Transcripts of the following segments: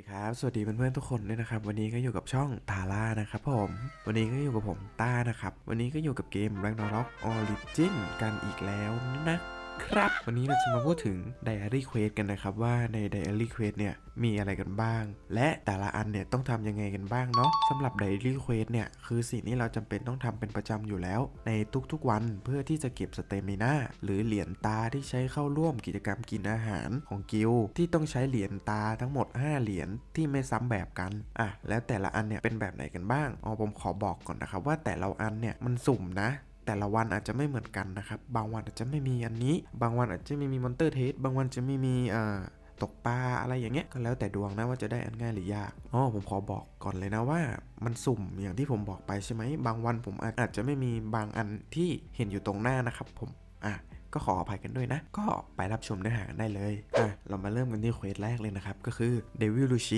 ดีครับสวัสดีเพื่อนๆทุกคนด้วยนะครับ วันนี้ก็อยู่กับช่องทาร่านะครับผม วันนี้ก็อยู่กับผมต้านะครับ วันนี้ก็อยู่กับเกม Ragnarok Origin กันอีกแล้วนะ ครับ วันนี้เราจะมาพูดถึง Diary Quest กันนะครับ ว่าใน Diary Quest เนี่ยมีอะไรกันบ้าง และแต่ละอันเนี่ยต้องทำยังไงกันบ้างเนาะสำหรับ Diary Quest เนี่ยคือสิ่งที่เราจำเป็นต้องทำเป็นประจำอยู่แล้ว ในทุกๆวันเพื่อที่จะเก็บสเตมิน่าหรือเหรียญตาที่ใช้เข้าร่วมกิจกรรมกินอาหารของกิลที่ต้องใช้เหรียญตาทั้งหมด 5 เหรียญที่ไม่ซ้ำแบบกันอะแล้วแต่ละอันเนี่ยเป็นแบบไหนกันบ้างอ๋อผมขอบอกก่อนนะครับว่าแต่ละอันเนี่ยมันสุ่มนะ แต่ละวันอาจจะไม่เหมือนกันนะครับ บางวันอาจจะไม่มีอันนี้ บางวันอาจจะไม่มีมอนเตอร์เทสบางวันจะไม่มีอ่อตกปลาอะไรอย่างเงี้ยก็แล้วแต่ดวงนะว่าจะได้อันง่ายหรือยากอ๋อผมขอบอกก่อนเลยนะว่า มันสุ่มอย่างที่ผมบอกไปใช่ไหมบางวันผมอาจจะไม่มีบางอันที่เห็นอยู่ตรงหน้านะครับ ผมอะก็ขออภัยกันด้วยนะ ก็ไปรับชมเนื้อหากันได้เลยอะเรามาเริ่มกันที่เควสแรกเลยนะครับ ก็คือเดวิลุช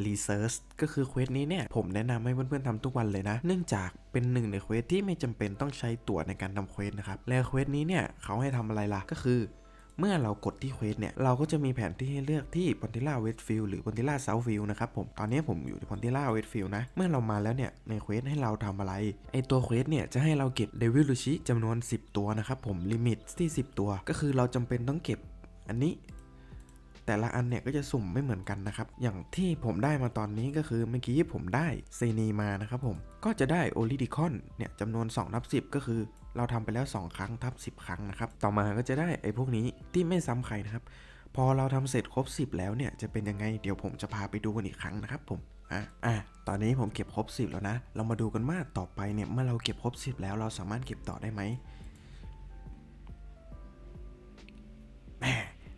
Devil Luci Research ก็คือเควสนี้เนี่ย ผมแนะนำให้เพื่อนๆทำทุกวันเลยนะ เนื่องจากเป็นหนึ่งในเควสที่ไม่จำเป็นต้องใช้ตั๋วในการทำเควสนะครับ และเควสนี้เนี่ยเขาให้ทำอะไรล่ะ ก็คือ เมื่อเรากดที่เควสเนี่ย เราก็จะมีแผนที่ให้เลือกที่พอนติล่าเวสฟิลหรือพอนติล่าเซาฟิลนะครับผม ตอนนี้ผมอยู่ที่พอนติล่าเวสฟิลนะ เมื่อเรามาแล้วเนี่ย ในเควสให้เราทำอะไร ไอตัวเควสเนี่ยจะให้เราเก็บเดวิลลูชิจำนวน 10 ตัวนะครับผม ลิมิตที่ 10 ตัว ก็คือเราจำเป็นต้องเก็บอันนี้ แต่ละอันเนี่ยก็จะสุ่มไม่เหมือนกันนะครับ อย่างที่ผมได้มาตอนนี้ก็คือเมื่อกี้ผมได้เซนีมานะครับผมก็จะได้โอลิดิคอนเนี่ยจำนวน2นับ10 ก็คือเราทำไปแล้ว 2 ครั้งทับ 10 ครั้งนะครับ ต่อมาก็จะได้ไอ้พวกนี้ที่ไม่ซ้ำใครนะครับ พอเราทำเสร็จครบ 10 แล้วเนี่ยจะเป็นยังไงเดี๋ยวผมจะพาไปดูกันอีกครั้งนะครับผมอะอะตอนนี้ผมเก็บครบ 10 แล้วนะ เรามาดูกันว่าต่อไปเนี่ยเมื่อเราเก็บครบ 10 แล้วเราสามารถเก็บต่อได้ไหม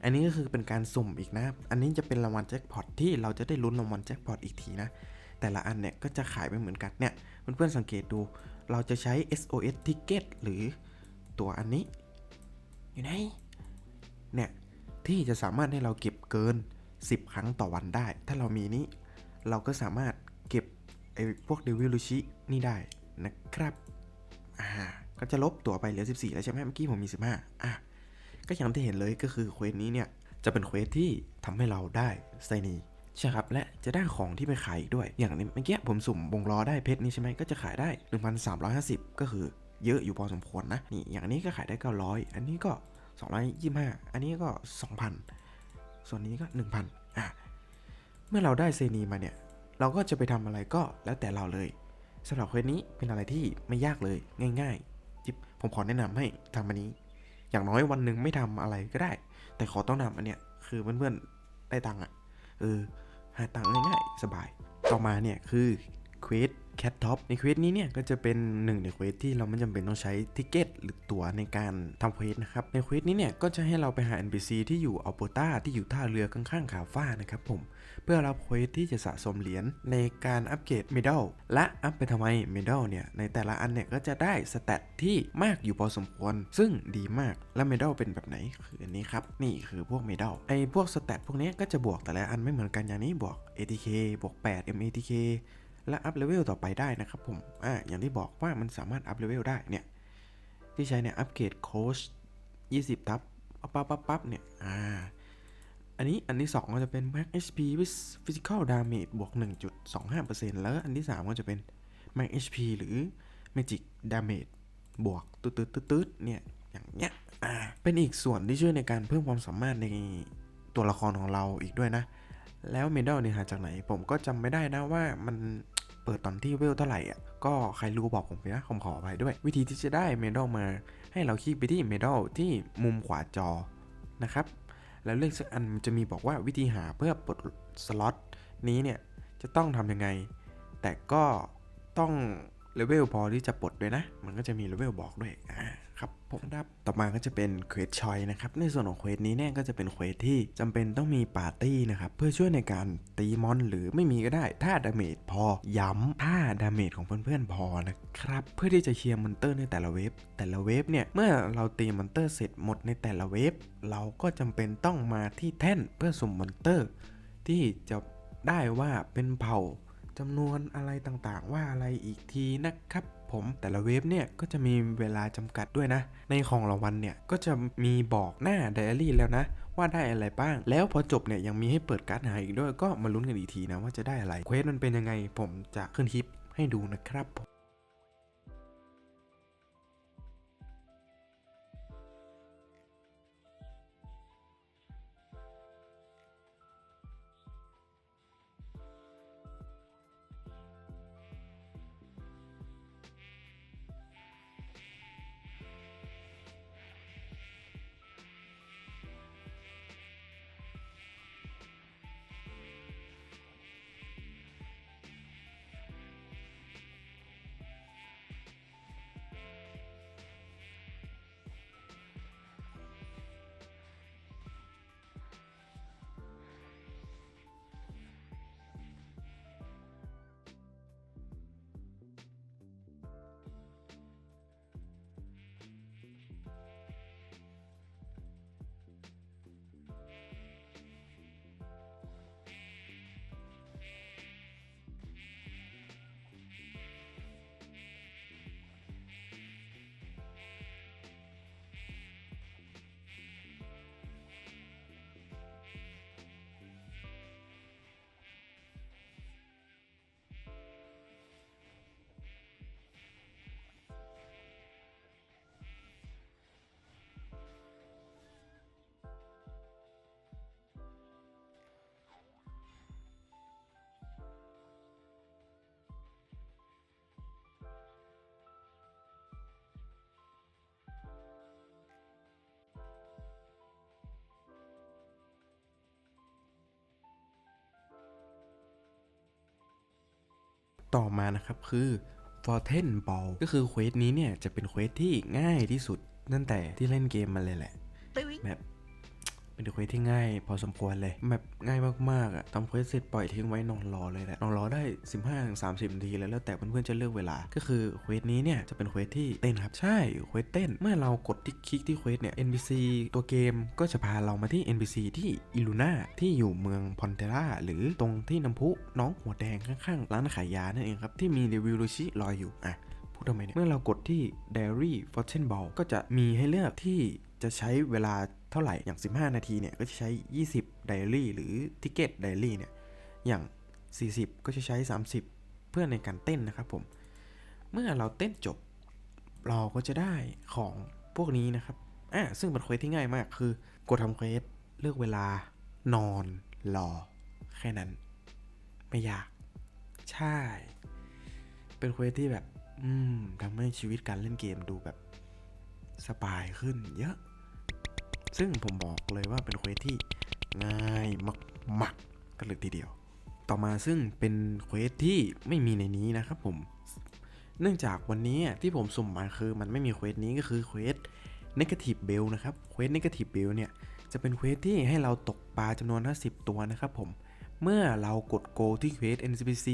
อันนี้ก็คือเป็นการสุ่มอีกนะ อันนี้จะเป็นรางวัลแจ็คพอตที่เราจะได้ลุ้นรางวัลแจ็คพอตอีกทีนะ แต่ละอันเนี่ยก็จะขายไม่เหมือนกันเนี่ยเพื่อนๆสังเกตดู เราจะใช้ SOS Ticket หรือตัวอันนี้ อยู่ไหน เนี่ย ที่จะสามารถให้เราเก็บเกิน 10 ครั้งต่อวันได้ ถ้าเรามีนี้ เราก็สามารถเก็บไอ้พวกเดวิลลูชินี่ได้นะครับ อ่า ก็จะลบตัวไปเหลือ 14 แล้วใช่ไหมเมื่อกี้ผมมี 15 อะ ก็อย่างที่เห็นเลยก็คือเควสนี้เนี่ยจะเป็นเควสที่ทำให้เราได้ไซนีใช่ครับ และจะได้ของที่ไปขายอีกด้วย อย่างนี้เมื่อกี้ผมสุ่มวงล้อได้เพชรนี้ใช่ไหมก็จะขายได้ 1,350 ก็คือเยอะอยู่พอสมควรนะ นี่อย่างนี้ก็ขายได้ 900 อันนี้ก็ 225 อันนี้ก็ 2,000 ส่วนนี้ก็ 1,000อะเมื่อเราได้เซนีมาเนี่ย เราก็จะไปทำอะไรก็แล้วแต่เราเลยสำหรับเควสนี้เป็นอะไรที่ไม่ยากเลยง่ายๆจิบผมขอแนะนำให้ทำอันนี้ อย่างน้อยวันหนึ่งไม่ทำอะไรก็ได้ แต่ขอต้องทำอันเนี้ยคือเพื่อนๆได้ตังค์อะเออหาตังค์ง่ายๆสบาย ต่อมาเนี่ยคือเควสแคทท็อปในเควสนี้เนี่ยก็จะเป็นหนึ่งในเควสที่เราไม่จำเป็นต้องใช้ทิเกตหรือตั๋วในการทำเควสนะครับ ในเควสนี้เนี่ยก็จะให้เราไปหา NPC ที่อยู่อัลโปตาที่อยู่ท่าเรือข้างๆคาฟ้านะครับผม เพื่อรับเควสที่จะสะสมเหรียญในการอัปเกรดเมดัลและอัพไปทำไมเมดัลเนี่ยในแต่ละอันเนี่ยก็จะได้สเตตที่มากอยู่พอสมควร ซึ่งดีมากและเมดัลเป็นแบบไหนคืออันนี้ครับนี่คือพวกเมดัลไอพวกสเตตพวกนี้ก็จะบวกแต่ละอันไม่เหมือนกันอย่างนี้บวก ATK บวก 8 MATK และอัพเลเวลต่อไปได้นะครับผม อ่า อย่างที่บอกว่ามันสามารถอัพเลเวลได้เนี่ย ที่ใช้เนี่ยอัปเกรดโค้ช20 ทับปั๊บปั๊บปั๊บเนี่ย อ่า อันนี้อันที่ 2 ก็จะเป็น max HP with physical damage บวก 1.25%แล้วอันที่ 3 ก็จะเป็น max HP หรือ magic damage บวกตืดตืดตืดตืดเนี่ย อย่างเงี้ย อ่า เป็นอีกส่วนที่ช่วยในการเพิ่มความสามารถในตัวละครของเราอีกด้วยนะ แล้วเมดัลเนี่ยหาจากไหน ผมก็จำไม่ได้นะว่ามันเปิดตอนที่เวลเท่าไหร่อะ ก็ใครรู้บอกผมไปนะผมขอไปด้วย วิธีที่จะได้เมดัลมา ให้เราคลิกไปที่เมดัลที่มุมขวาจอนะครับ แล้วเลขสักอันมันจะมีบอกว่าวิธีหาเพื่อปลดสล็อตนี้เนี่ยจะต้องทำยังไง แต่ก็ต้อง เลเวลพอที่จะปลดด้วยนะ มันก็จะมีเลเวลบอกด้วยอ่าครับผมครับต่อมาก็จะเป็นเควสชอยนะครับ ในส่วนของเควสนี้เนี่ยก็จะเป็นเควสที่จำเป็นต้องมีปาร์ตี้นะครับ เพื่อช่วยในการตีมอนหรือไม่มีก็ได้ ถ้าดาเมจพอย้ำถ้าดาเมจของเพื่อนๆพอนะครับ เพื่อที่จะเคลียร์มอนเตอร์ในแต่ละเวฟแต่ละเวฟเนี่ย เมื่อเราตีมอนเตอร์เสร็จหมดในแต่ละเวฟเราก็จำเป็นต้องมาที่แท่นเพื่อสุ่มมอนเตอร์ ที่จะได้ว่าเป็นเผ่า จำนวนอะไรต่างๆ ว่าอะไรอีกทีนะครับผมแต่ละเวฟเนี่ยก็จะมีเวลาจำกัดด้วยนะ ในของรางวัลเนี่ยก็จะมีบอกหน้าไดอารี่แล้วนะว่าได้อะไรบ้าง แล้วพอจบเนี่ยยังมีให้เปิดการ์ดหาอีกด้วยก็มาลุ้นกันอีกทีนะว่าจะได้อะไรเควสมันเป็นยังไงผมจะขึ้นคลิปให้ดูนะครับผม ต่อมานะครับคือ f o r t e n Ball ก็คือเควสนี้เนี่ยจะเป็นเควสที่ง่ายที่สุดตั้งแต่ที่เล่นเกมมาเลยแหละ แบบ เป็นเควสที่ง่าย พอสมควรเลยแบบง่ายมากๆอะทำเควสเสร็จปล่อยทิ้งไว้นอนรอเลยแหละนอนรอได้ 15-30นาทีแล้วแล้วแต่เพื่อนๆจะเลือกเวลา ก็คือเควสนี้เนี่ยจะเป็นเควสที่เต้นครับใช่เควสเต้น เมื่อเรากดที่คลิกที่เควสเนี่ย NPC ตัวเกมก็จะพาเรามาที่ NPC ที่อิลูน่าที่อยู่เมืองพอนเทราหรือตรงที่น้ำพุน้องหัวแดงข้างๆร้านขายยานั่นเองครับที่มีรีวิวลูชิรออยู่อะพูดทำไมเนี่ยเมื่อเรากดที่ Diary Fortune Ball ก็จะมีให้เลือกที่จะใช้เวลา เท่าไหร่อย่าง 15 นาทีเนี่ยก็จะใช้ 20 Diary หรือ Ticket Diary เนี่ยอย่าง 40 ก็จะใช้ 30 เพื่อในการเต้นนะครับผม เมื่อเราเต้นจบ เราก็จะได้ของพวกนี้นะครับอะซึ่งเป็นเควสที่ง่ายมากคือกดทำเควสเลือกเวลานอนรอแค่นั้น ไม่ยาก ใช่ เป็นเควสที่แบบ อืมทำให้ชีวิตการเล่นเกมดูแบบสบายขึ้นเยอะ ซึ่งผมบอกเลยว่าเป็นเควสที่ง่ายมากๆกันเลยทีเดียว ต่อมาซึ่งเป็นเควสที่ไม่มีในนี้นะครับผม เนื่องจากวันนี้ที่ผมสุ่มมาคือมันไม่มีเควสนี้ก็คือเควส Negative Bell นะครับเควส Negative Bell เนี่ยจะเป็นเควสที่ให้เราตกปลาจำนวน 50 ตัวนะครับผม เมื่อเรากด Go ที่เควส NPC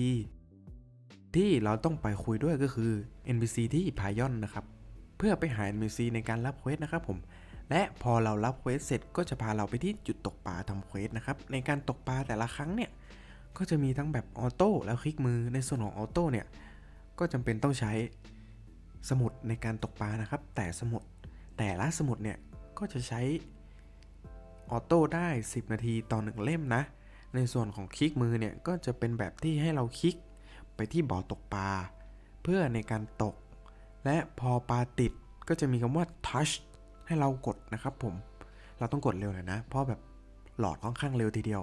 ที่เราต้องไปคุยด้วยก็คือ NPC ที่พายอนนะครับ เพื่อไปหา NPC ในการรับเควสนะครับผม และพอเรารับเควสเสร็จก็จะพาเราไปที่จุดตกปลาทำเควสนะครับ ในการตกปลาแต่ละครั้งเนี่ยก็จะมีทั้งแบบออโต้แล้วคลิกมือในส่วนของออโต้เนี่ยก็จำเป็นต้องใช้สมุดในการตกปลานะครับ แต่สมุดแต่ละสมุดเนี่ยก็จะใช้ออโต้ได้ 10 นาทีต่อหนึ่งเล่มนะ ในส่วนของคลิกมือเนี่ยก็จะเป็นแบบที่ให้เราคลิกไปที่บ่อตกปลาเพื่อในการตก และพอปลาติดก็จะมีคำว่า touch ให้เรากดนะครับผม เราต้องกดเร็วหน่อยนะ เพราะแบบหลอดค่อนข้างเร็วทีเดียว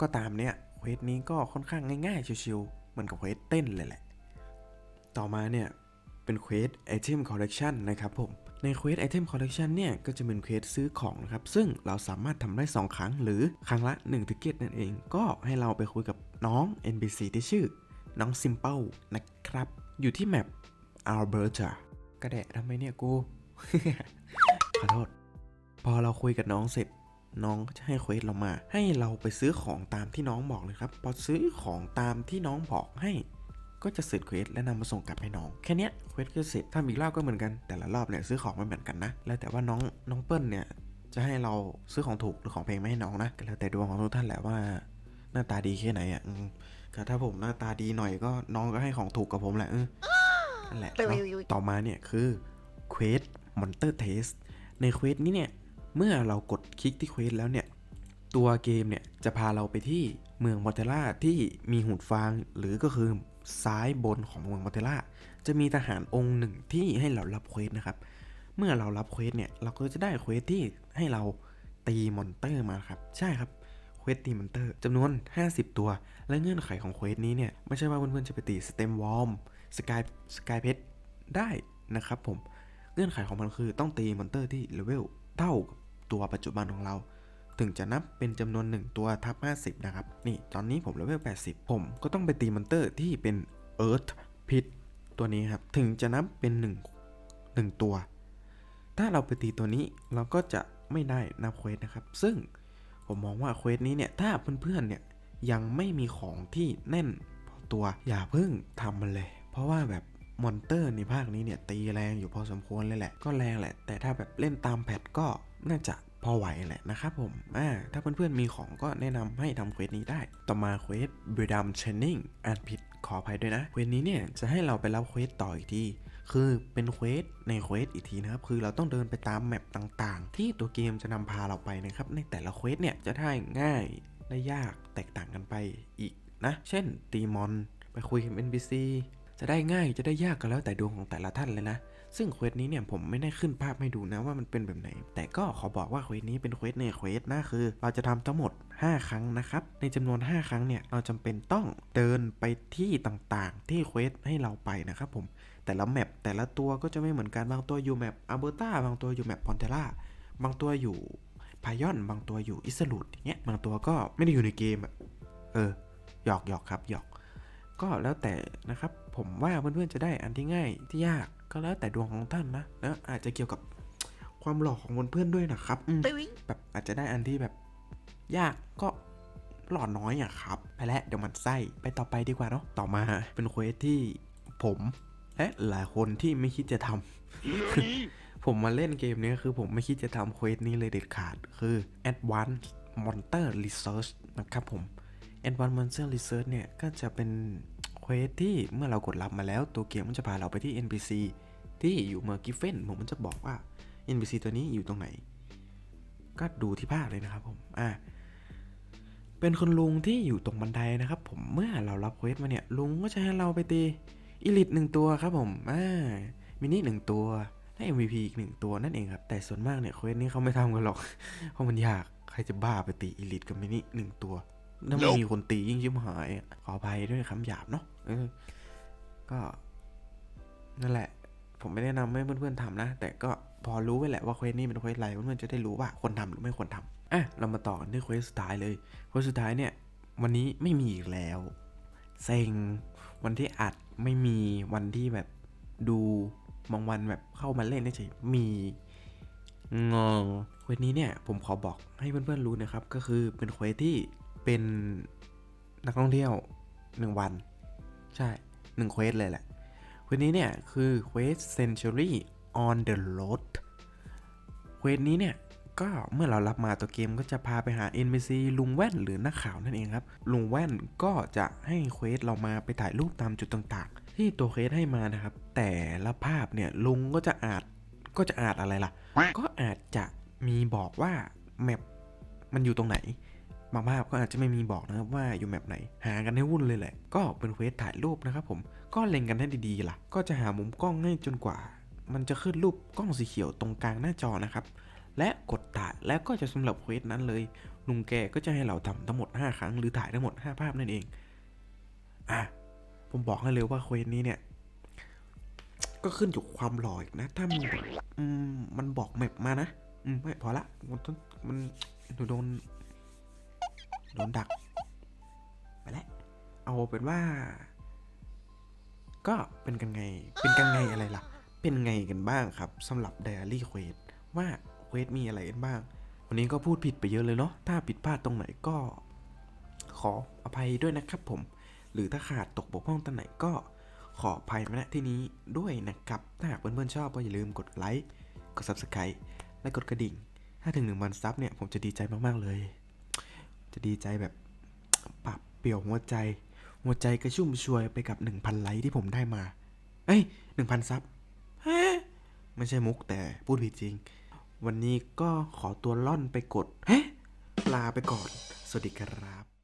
ก็ตามเนี่ยเควสนี้ก็ค่อนข้างง่ายๆ ชิวๆเหมือนกับเควสเต้นเลยแหละ ต่อมาเนี่ยเป็นเควส Item Collection นะครับผม ในเควส Item Collection เนี่ยก็จะเป็นเควสซื้อของนะครับ ซึ่งเราสามารถทำได้ 2 ครั้งหรือครั้งละ1ติเกตนั่นเอง ก็ให้เราไปคุยกับน้อง NPC ที่ชื่อ น้อง Simple นะครับ อยู่ที่แมป Alberta กระแดะทำไมเนี่ยกู ขอโทษ พอเราคุยกับน้องเสร็จ น้องก็จะให้เควสเรามา ให้เราไปซื้อของตามที่น้องบอกเลยครับ พอซื้อของตามที่น้องบอกให้ก็จะเสร็จเควสและนำมาส่งกลับให้น้อง แค่เนี้ยเควสก็เสร็จทำอีกรอบก็เหมือนกันแต่ละรอบเนี่ยซื้อของไม่เหมือนกันนะ แล้วแต่ว่าน้องน้องเปิ้ลเนี่ยจะให้เราซื้อของถูกหรือของแพงไม่ให้น้องนะก็แล้วแต่ดวงของทุกท่านแหละว่า หน้าตาดีแค่ไหนอะอืมก็ถ้าผมหน้าตาดีหน่อยก็น้องก็ให้ของถูกกับผมแหละเออนั่นแหละเนาะต่อมาเนี่ยคือ Quest Monster Test ในเควสนี้เนี่ย เมื่อเรากดคลิกที่เควสแล้วเนี่ย ตัวเกมเนี่ยจะพาเราไปที่เมืองมอเตล่าที่มีหูดฟางหรือก็คือซ้ายบนของเมืองมอเตล่าจะมีทหารองค์หนึ่งที่ให้เรารับเควสนะครับ เมื่อเรารับเควสเนี่ยเราก็จะได้เควสที่ให้เราตีมอนเตอร์มาครับ ใช่ครับเควสตีมอนเตอร์จำนวน 50 ตัว และเงื่อนไขของเควสนี้เนี่ย ไม่ใช่ว่าเพื่อนๆจะไปตีสเต็มวอลสกายสกายเพชรได้นะครับผม เงื่อนไขของมันคือต้องตีมอนเตอร์ที่เลเวลเท่ากับตัวปัจจุบันของเรา ถึงจะนับเป็นจำนวน 1 ตัวทับ 50 นะครับ นี่ตอนนี้ผมเลเวล 80 ผมก็ต้องไปตีมอนเตอร์ที่เป็น Earth Pit ตัวนี้ครับ ถึงจะนับเป็น 1 1 ตัว ถ้าเราไปตีตัวนี้เราก็จะไม่ได้นับเควสนะครับ ซึ่งผมมองว่าเควสนี้เนี่ยถ้าเพื่อนๆเนี่ยยังไม่มีของที่แน่นพอตัวอย่าเพิ่งทำมันเลย เพราะว่าแบบ มอนเตอร์ในภาคนี้เนี่ยตีแรงอยู่พอสมควรเลยแหละ ก็แรงแหละ แต่ถ้าแบบเล่นตามแพทก็น่าจะพอไหวแหละนะครับผม อ่า ถ้าเพื่อนๆมีของก็แนะนำให้ทำเควสนี้ได้ ต่อมาเควสบริดัมเชนนิงอ่านผิดขออภัยด้วยนะ เควสนี้เนี่ยจะให้เราไปรับเควสต่ออีกที คือเป็นเควสในเควสอีกทีนะครับ คือเราต้องเดินไปตามแมปต่างๆ ที่ตัวเกมจะนำพาเราไปนะครับ ในแต่ละเควสเนี่ยจะได้ง่ายและยากแตกต่างกันไปอีกนะ เช่นตีมอน ไปคุยกับ NPC จะได้ง่ายจะได้ยากก็แล้วแต่ดวงของแต่ละท่านเลยนะ ซึ่งเควสนี้เนี่ยผมไม่ได้ขึ้นภาพให้ดูนะว่ามันเป็นแบบไหน แต่ก็ขอบอกว่าเควสนี้เป็นเควสในเควสนะคือ เราจะทำทั้งหมด 5 ครั้งนะครับ ในจำนวน 5 ครั้งเนี่ยเราจำเป็นต้องเดินไปที่ต่างๆ ที่เควสให้เราไปนะครับผม แต่ละแมปแต่ละตัวก็จะไม่เหมือนกันบางตัวอยู่แมปอัลเบอร์ตาบางตัวอยู่แมปพอนเทล่าบางตัวอยู่พายอนบางตัวอยู่อิสลูดอย่างเงี้ยบางตัวก็ไม่ได้อยู่ในเกมอะเออหยอกหยอกครับหยอก ก็แล้วแต่นะครับ ผมว่าเพื่อนๆจะได้อันที่ง่ายที่ยากก็แล้วแต่ดวงของท่านนะแล้วอาจจะเกี่ยวกับความหลอกของเพื่อนๆด้วยนะครับอืมแบบอาจจะได้อันที่แบบยากก็หลอดน้อยอะครับ ไปแล้วเดี๋ยวมันไส้ไปต่อไปดีกว่าเนาะต่อมาเป็นเควสที่ผมและหลายคนที่ไม่คิดจะทำผมมาเล่นเกมนี้คือผมไม่คิดจะทำเควสนี้เลยเด็ดขาด คือ Advanced Monster Research นะครับผม Advanced Monster Research เนี่ย ก็จะเป็นเควสที่เมื่อเรากดรับมาแล้วตัวเกมมันจะพาเราไปที่ NPC ที่อยู่เมืองกิฟเฟนผมมันจะบอกว่า NPC ตัวนี้อยู่ตรงไหน ก็ดูที่ภาพเลยนะครับผมอ่าเป็นคุณลุงที่อยู่ตรงบันไดนะครับผมเมื่อเรารับเควสมาเนี่ยลุงก็จะให้เราไปตีอีลิทหนึ่งตัวครับผมอ่ามินิหนึ่งตัวและ MVP อีกหนึ่งตัวนั่นเองครับ แต่ส่วนมากเนี่ยเควสนี้เขาไม่ทำกันหรอก เพราะมันยาก ใครจะบ้าไปตีอีลิทกับมินิหนึ่งตัว ถ้าไม่มีคนตียิ่งชิบหายขออภัยด้วยคำหยาบเนาะออก็นั่นแหละ ผมไม่ได้นำให้เพื่อนๆทำนะ แต่ก็พอรู้ไว้แหละว่าเควสนี้เป็นเควสอะไรเพื่อนๆจะได้รู้ว่าควรทำหรือไม่ควรทำอะเรามาต่อกันที่เควสสุดท้ายเลยเควสสุดท้ายเนี่ย วันนี้ไม่มีอีกแล้วเซ็งวันที่อัดไม่มีวันที่แบบดูบางวันแบบเข้ามาเล่นเฉยมีงงเควสนี้เนี่ยผมขอบอกให้เพื่อนๆรู้นะครับ ก็คือเป็นเควสที่ เป็นนักท่องเที่ยวหนึ่งวัน ใช่หนึ่งเควสเลยแหละเควสนี้เนี่ยคือเควส Century on the Road เควสนี้เนี่ยก็เมื่อเรารับมาตัวเกมก็จะพาไปหา NPC ลุงแว่นหรือนักข่าวนั่นเองครับ ลุงแว่นก็จะให้เควสเรามาไปถ่ายรูปตามจุดต่างๆ ที่ตัวเควสให้มานะครับ แต่ละภาพเนี่ยลุงก็จะอาจก็จะอาจอะไรล่ะ ก็อาจจะมีบอกว่าแมปมันอยู่ตรงไหน บางภาพก็อาจจะไม่มีบอกนะครับว่าอยู่แมปไหน หากันให้วุ่นเลยแหละ ก็เป็นเควสถ่ายรูปนะครับผมก็เล็งกันให้ดีๆล่ะ ก็จะหามุมกล้องให้จนกว่า มันจะขึ้นรูปกล้องสีเขียวตรงกลางหน้าจอนะครับและกดถ่ายแล้วก็จะสำหรับเควสนั้นเลยลุงแกก็จะให้เราทำทั้งหมด 5 ครั้งหรือถ่ายทั้งหมด 5 ภาพนั่นเองอะผมบอกให้เลยว่าเควสนี้เนี่ยก็ขึ้นอยู่ความหล่ออีกนะ ถ้ามันแบบอืมมันบอกแมปมานะ อืมไม่พอละ มันต้องมันหนูโดน โดนดัก ไปแล้ว เอาเป็นว่า ก็เป็นกันไง เป็นกันไงอะไรล่ะ เป็นไงกันบ้างครับสำหรับ Diary Quest ว่าเควสมีอะไรกันบ้าง วันนี้ก็พูดผิดไปเยอะเลยเนาะ ถ้าผิดพลาดตรงไหนก็ ขออภัยด้วยนะครับผม หรือถ้าขาดตกบกพร่องตรงไหนก็ขออภัยมาณที่นี้ด้วยนะครับ ถ้าหากเพื่อนๆชอบก็อย่าลืมกดไลค์ กด Subscribe และกดกระดิ่ง ถ้าถึงหนึ่งวันซับเนี่ย ผมจะดีใจมาก ๆ เลย จะดีใจแบบปรับเปลี่ยวหัวใจ หัวใจกระชุ่มชวยไปกับ 1,000 ไลค์ที่ผมได้มา เอ้ยหนึ่งพันซับเฮ้ไม่ใช่มุกแต่พูดผิดจริง วันนี้ก็ขอตัวล่อนไปกด เฮ้ลาไปก่อน สวัสดีครับ